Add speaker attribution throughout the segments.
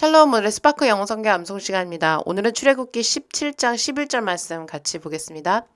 Speaker 1: 샬롬 오늘의 스파크 영어 성경 암송 시간입니다. 오늘은 출애굽기 17장 11절 말씀 같이 보겠습니다.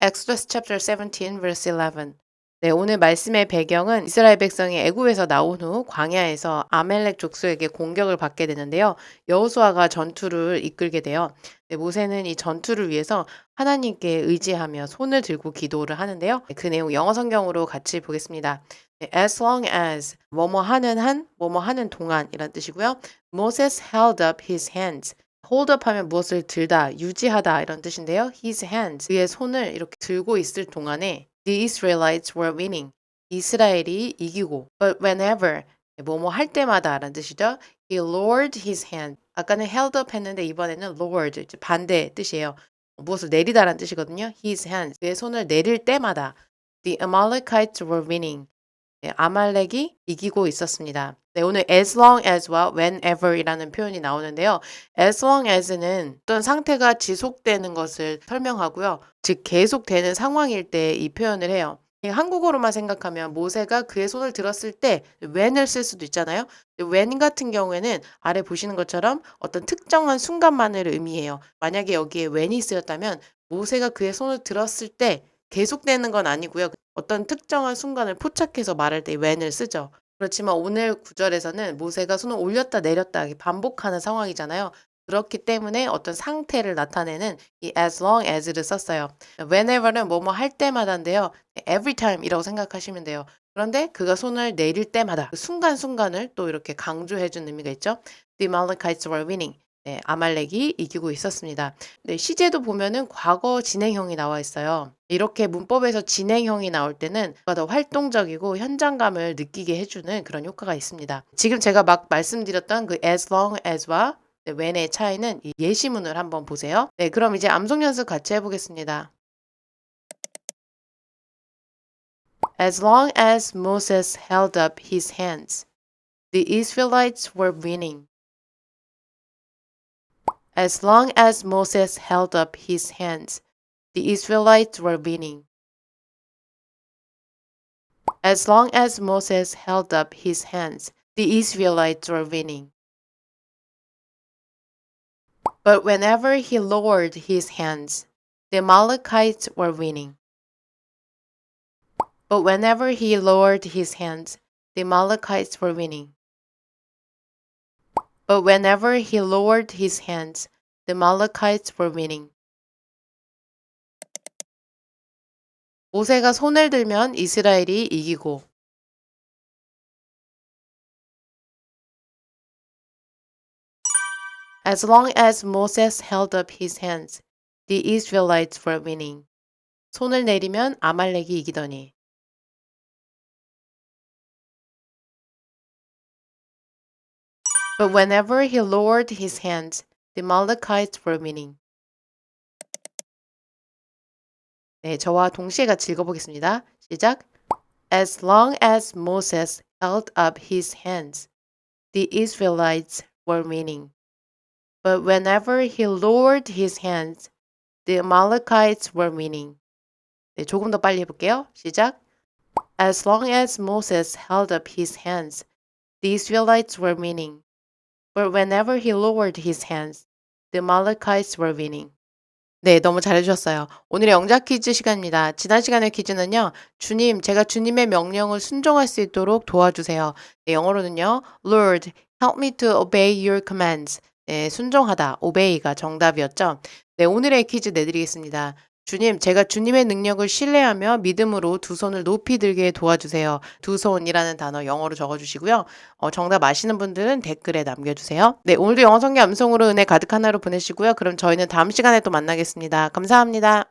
Speaker 1: Exodus chapter 17 verse 11. 네, 오늘 말씀의 배경은 이스라엘 백성이 애굽에서 나온 후 광야에서 아멜렉 족속에게 공격을 받게 되는데요. 여호수아가 전투를 이끌게 돼요. 네, 모세는 이 전투를 위해서 하나님께 의지하며 손을 들고 기도를 하는데요. 네, 그 내용 영어 성경으로 같이 보겠습니다. 네, as long as 뭐뭐 하는 한, 뭐뭐 하는 동안 이란 뜻이고요. Moses held up his hands. hold up 하면 무엇을 들다, 유지하다 이런 뜻인데요. his hands. 그의 손을 이렇게 들고 있을 동안에 the Israelites were winning. 이스라엘이 이기고 but whenever 뭐뭐 할 때마다 라는 뜻이죠. he lowered his hand. 아까는 held up 했는데 이번에는 lowered 반대 뜻이에요. 무엇을 내리다라는 뜻이거든요. his hands. 그의 손을 내릴 때마다 the Amalekites were winning. 네, 아말렉이 이기고 있었습니다. 네, 오늘 as long as와 whenever이라는 표현이 나오는데요. as long as는 어떤 상태가 지속되는 것을 설명하고요. 즉 계속되는 상황일 때 이 표현을 해요. 이 한국어로만 생각하면 모세가 그의 손을 들었을 때 when을 쓸 수도 있잖아요. when 같은 경우에는 아래 보시는 것처럼 어떤 특정한 순간만을 의미해요. 만약에 여기에 when이 쓰였다면 모세가 그의 손을 들었을 때 계속되는 건 아니고요. 어떤 특정한 순간을 포착해서 말할 때 when을 쓰죠. 그렇지만 오늘 구절에서는 모세가 손을 올렸다 내렸다 반복하는 상황이잖아요. 그렇기 때문에 어떤 상태를 나타내는 이 as long as를 썼어요. whenever는 뭐뭐 할 때마다인데요. every time이라고 생각하시면 돼요. 그런데 그가 손을 내릴 때마다 그 순간순간을 또 이렇게 강조해 준 의미가 있죠. The Amalekites were winning. 네, 아말렉이 이기고 있었습니다. 네, 시제도 보면은 과거 진행형이 나와 있어요. 이렇게 문법에서 진행형이 나올 때는 더 활동적이고 현장감을 느끼게 해주는 그런 효과가 있습니다. 지금 제가 막 말씀드렸던 그 as long as와 네, when의 차이는 이 예시문을 한번 보세요. 네, 그럼 이제 암송 연습 같이 해보겠습니다. As long as Moses held up his hands, the Israelites were winning. As long as Moses held up his hands, the Israelites were winning. As long as Moses held up his hands, the Israelites were winning. But whenever he lowered his hands, the Amalekites were winning. But whenever he lowered his hands, the Amalekites were winning. But whenever he lowered his hands, the Amalekites were winning. 모세가 손을 들면 이스라엘이 이기고 As long as Moses held up his hands, the Israelites were winning. 손을 내리면 아말렉이 이기더니 But whenever he lowered his hands, the Amalekites were winning. 네, 저와 동시에 같이 읽어보겠습니다. 시작. As long as Moses held up his hands, the Israelites were winning. But whenever he lowered his hands, the Amalekites were winning. 네, 조금 더 빨리 해볼게요. 시작. As long as Moses held up his hands, the Israelites were winning. But whenever he lowered his hands, the Amalekites were winning. 네, 너무 잘해주셨어요. 오늘의 영작 퀴즈 시간입니다. 지난 시간의 퀴즈는요, 주님, 제가 주님의 명령을 순종할 수 있도록 도와주세요. 네, 영어로는요, Lord, help me to obey your commands. 네, 순종하다, obey가 정답이었죠. 네, 오늘의 퀴즈 내드리겠습니다. 주님, 제가 주님의 능력을 신뢰하며 믿음으로 두 손을 높이 들게 도와주세요. 두 손이라는 단어 영어로 적어주시고요. 어, 정답 아시는 분들은 댓글에 남겨주세요. 네, 오늘도 영어 성경 암송으로 은혜 가득 하나로 보내시고요. 그럼 저희는 다음 시간에 또 만나겠습니다. 감사합니다.